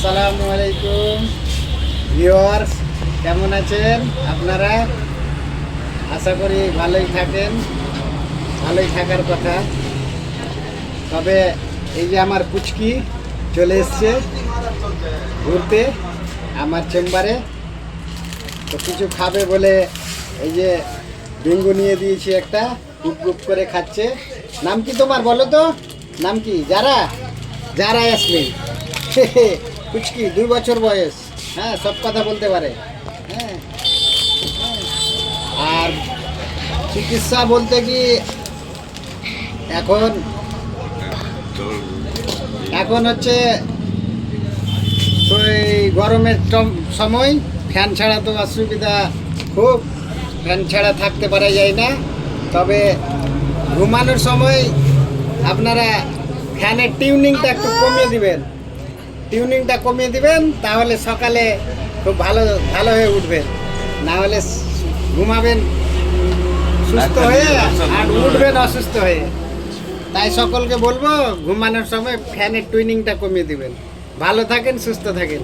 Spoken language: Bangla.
আসসালামু আলাইকুম। ভিউয়ার্স, কেমন আছেন আপনারা? আশা করি ভালোই থাকেন, ভালোই থাকার কথা। তবে এই যে আমার পুচকি চলে এসছে ঘুরতে আমার চেম্বারে, তো কিছু খাবে বলে এই যে ডেঙ্গু নিয়ে দিয়েছি একটা গুপ গুপ করে খাচ্ছে। নাম কি তোমার বলো তো? নাম কি? যারা? যারা আসলে। কুচকি, দুই বছর বয়স। হ্যাঁ সব কথা বলতে পারে। হ্যাঁ হ্যাঁ। আর চিকিৎসা বলতে কি, এখন এখন হচ্ছে ওই গরমের সময় ফ্যান ছাড়া তো অসুবিধা খুব। ফ্যান ছাড়া থাকতে পারা যায় না। তবে ঘুমানোর সময় আপনারা ফ্যানের টিউনিংটা একটু কমিয়ে দিবেন। টিউনিংটা কমিয়ে দিবেন তাহলে সকালে খুব ভালো ভালো হয়ে উঠবেন না হলে ঘুমাবেন সুস্থ হয়ে আর উঠবেন অসুস্থ হয়ে। তাই সকলকে বলব ঘুমানোর সময় ফ্যানের টুইনিংটা কমিয়ে দিবেন। ভালো থাকেন সুস্থ থাকেন।